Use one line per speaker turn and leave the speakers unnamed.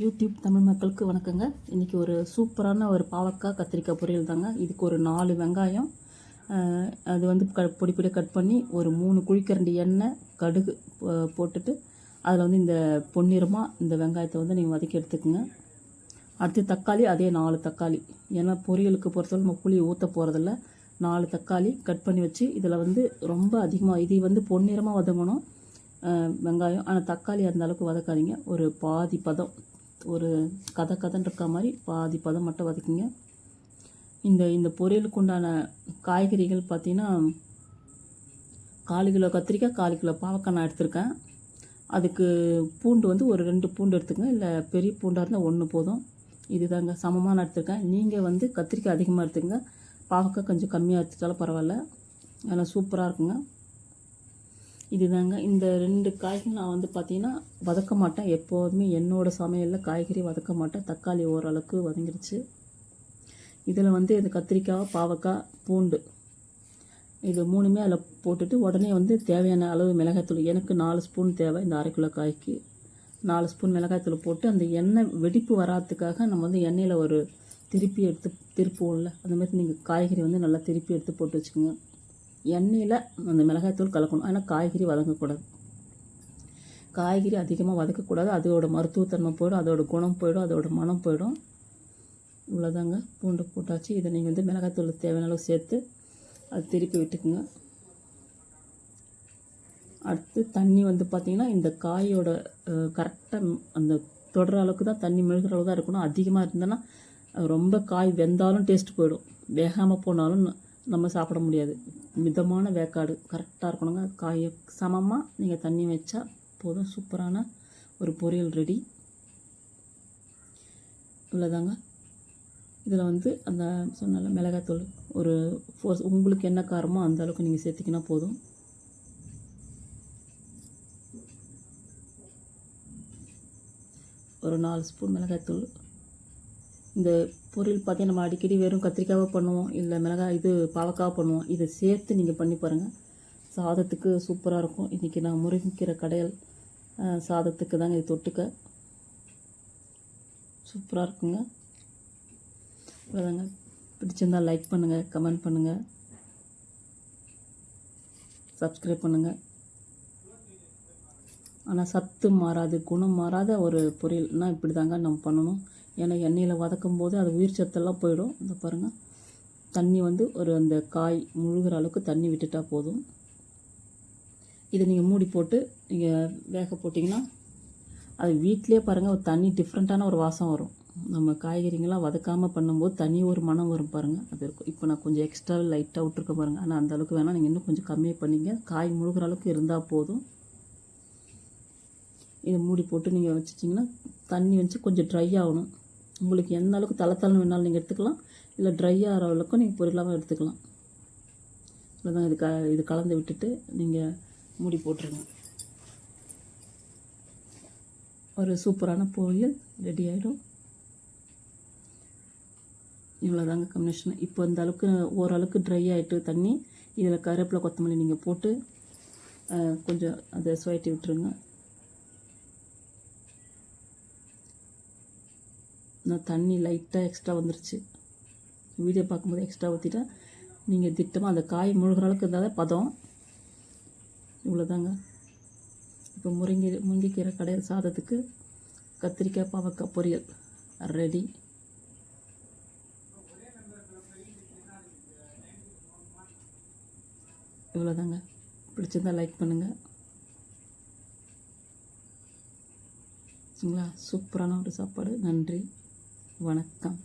YouTube Tamil மக்களுக்கு வணக்கங்க. இன்றைக்கி ஒரு சூப்பரான ஒரு பாவக்காய் கத்திரிக்காய் பொரியல் தாங்க. இதுக்கு ஒரு நாலு வெங்காயம் அது வந்து க பொடி பொடியாக கட் பண்ணி ஒரு மூணு குழிக்கரண்டி எண்ணெய் கடுகு போட்டுட்டு அதில் வந்து இந்த பொன்னிறமாக இந்த வெங்காயத்தை வந்து நீங்கள் வதக்கி எடுத்துக்கோங்க. அடுத்து தக்காளி அதே நாலு தக்காளி. ஏன்னா பொரியலுக்கு பொறுத்தவரை நம்ம புளி ஊற்ற போகிறதில்ல நாலு தக்காளி கட் பண்ணி வச்சு இதில் வந்து ரொம்ப அதிகமாக இது வந்து பொன்னிறமாக வதங்கணும் வெங்காயம். ஆனால் தக்காளி அந்த அளவுக்கு வதக்காதீங்க. ஒரு பாதி பதம் ஒரு கதை கதைன்னு இருக்க மாதிரி பாதி பதம் மட்டும் வதக்குங்க. இந்த இந்த பொரியலுக்கு உண்டான காய்கறிகள் பார்த்தீங்கன்னா கால் கிலோ கத்திரிக்காய் கால் கிலோ பாவக்காய் நான் எடுத்திருக்கேன். அதுக்கு பூண்டு வந்து ஒரு ரெண்டு பூண்டு எடுத்துக்கங்க. இல்லை பெரிய பூண்டாக இருந்தால் ஒன்று போதும். இதுதாங்க சமமாக நான் எடுத்திருக்கேன். நீங்கள் வந்து கத்திரிக்காய் அதிகமாக எடுத்துக்கங்க. பாவக்காய் கொஞ்சம் கம்மியாக எடுத்துட்டாலும் பரவாயில்ல. அதெல்லாம் சூப்பராக இருக்குங்க. இதுதாங்க. இந்த ரெண்டு காய்கள் நான் வந்து பார்த்தீங்கன்னா வதக்க மாட்டேன். எப்போதுமே என்னோட சமையலில் காய்கறி வதக்க மாட்டேன். தக்காளி ஓரளவுக்கு வதங்கிடுச்சு இதில் வந்து இந்த கத்திரிக்காய் பாவக்காய் பூண்டு. இது மூணுமே அதில் போட்டுட்டு உடனே வந்து தேவையான அளவு மிளகாய்த்தூள் எனக்கு நாலு ஸ்பூன் தேவை இந்த அரை கிலோ காய்க்கு. நாலு ஸ்பூன் மிளகாய்த்தூள் போட்டு அந்த எண்ணெய் வெடிப்பு வராதுக்காக நம்ம வந்து எண்ணெயில் ஒரு திருப்பி எடுத்து திருப்புவோம்ல. அந்த மாதிரி நீங்கள் காய்கறி வந்து நல்லா திருப்பி எடுத்து போட்டு வச்சுக்கோங்க. எண்ணெயில் அந்த மிளகாய்த்தூள் கலக்கணும். ஆனால் காய்கறி வதங்கக்கூடாது. காய்கறி அதிகமாக வதக்கக்கூடாது. அதோட மருத்துவத்தன்மை போயிடும் அதோட குணம் போயிடும் அதோட மனம் போயிடும். இவ்வளோதாங்க பூண்டு போட்டாச்சு. இதை நீங்கள் வந்து மிளகாய்த்தூள் தேவையான அளவு சேர்த்து அது திருப்பி விட்டுக்குங்க. அடுத்து தண்ணி வந்து பார்த்திங்கன்னா இந்த காயோட கரெக்டாக அந்த தொடுற அளவுக்கு தான் தண்ணி மெழுகிற அளவு தான் இருக்கணும். அதிகமாக இருந்ததுன்னா ரொம்ப காய் வெந்தாலும் டேஸ்ட் போயிடும். வேகாமல் போனாலும் நம்ம சாப்பிட முடியாது. மிதமான வேக்காடு கரெக்டாக இருக்கணுங்க. காய சமமாக நீங்கள் தண்ணி வச்சா போதும். சூப்பரான ஒரு பொரியல் ரெடி இவ்வளோதாங்க இதில் வந்து அந்த சொன்னால மிளகாத்தூள் ஒரு ஃபோர்ஸ் உங்களுக்கு என்ன காரமோ அந்த அளவுக்கு நீங்கள் சேர்த்திக்கினா போதும். ஒரு நாலு ஸ்பூன் மிளகாய்த்தூள். இந்த பொரியல் பார்த்தீங்கன்னா நம்ம அடிக்கடி வெறும் கத்திரிக்காவாக பண்ணுவோம் இல்லை மிளகாய் இது பாவக்காய் பண்ணுவோம். இதை சேர்த்து நீங்கள் பண்ணி பாருங்கள் சாதத்துக்கு சூப்பராக இருக்கும். இன்றைக்கி நான் முருங்கைக்கீரை கடையல் சாதத்துக்கு தாங்க இது தொட்டுக்க. சூப்பராக இருக்குங்க. அவ்வளோதாங்க பிடிச்சிருந்தா லைக் பண்ணுங்கள் கமெண்ட் பண்ணுங்கள் சப்ஸ்கிரைப் பண்ணுங்கள் ஆனால் சத்து மாறாது குணம் மாறாத ஒரு பொரியல்னால் இப்படி தாங்க நம்ம பண்ணணும். ஏன்னா எண்ணெயில் வதக்கும் போது அது உயிர் சத்தெல்லாம் போயிடும். இந்த பாருங்கள் தண்ணி வந்து ஒரு அந்த காய் முழுகிற அளவுக்கு தண்ணி விட்டுட்டா போதும். இதை நீங்கள் மூடி போட்டு நீங்கள் வேக போட்டிங்கன்னா அது வீட்டிலே பாருங்கள் ஒரு தண்ணி டிஃப்ரெண்ட்டான ஒரு வாசம் வரும். நம்ம காய்கறிங்கெல்லாம் வதக்காமல் பண்ணும்போது தனி ஒரு மனம் வரும் பாருங்கள் அது இருக்கும். இப்போ நான் கொஞ்சம் எக்ஸ்ட்ரா லைட்டாக விட்ருக்க பாருங்கள் ஆனால் அந்த அளவுக்கு வேணால் நீங்கள் இன்னும் கொஞ்சம் கம்மியாக பண்ணிங்க. காய் முழுகிற அளவுக்கு இருந்தால் போதும். இதை மூடி போட்டு நீங்கள் வச்சிட்டிங்கன்னா தண்ணி வச்சு கொஞ்சம் ட்ரை ஆகணும். உங்களுக்கு எந்த அளவுக்கு தலை வேணாலும் நீங்கள் எடுத்துக்கலாம். இல்லை ட்ரை ஆகிற அளவுக்கும் நீங்கள் பொரியலாகவும் எடுத்துக்கலாம். இவ்வளோதான் இது க இது கலந்து விட்டுட்டு நீங்கள் மூடி போட்டுருங்க. ஒரு சூப்பரான பொரியல் ரெடி ஆகிடும் இவ்வளோதாங்க கம்பினேஷன் இப்போ இந்த அளவுக்கு ஓரளவுக்கு ட்ரை ஆகிட்டு தண்ணி இதில் கருவேப்பிலை கொத்தமல்லி நீங்கள் போட்டு அஹ், கொஞ்சம் அதை சுவைட்டி விட்டுருங்க. நான் தண்ணி லைட்டாக எக்ஸ்ட்ரா வந்துருச்சு. வீடியோ பார்க்கும்போது எக்ஸ்ட்ரா ஊற்றிட்டேன் நீங்கள் திட்டமாக அந்த காய் முழுகிற அளவுக்கு இருந்தால் பதம். இவ்வளோதாங்க இப்போ முருங்கை முருங்கைக்கீரை கடையில் சாதத்துக்கு கத்திரிக்காய் பாவக்காய் பொரியல் ரெடி இவ்வளோதாங்க பிடிச்சிருந்தா லைக் பண்ணுங்கள் சரிங்களா? சூப்பரான ஒரு சாப்பாடு. நன்றி. வணக்கம்.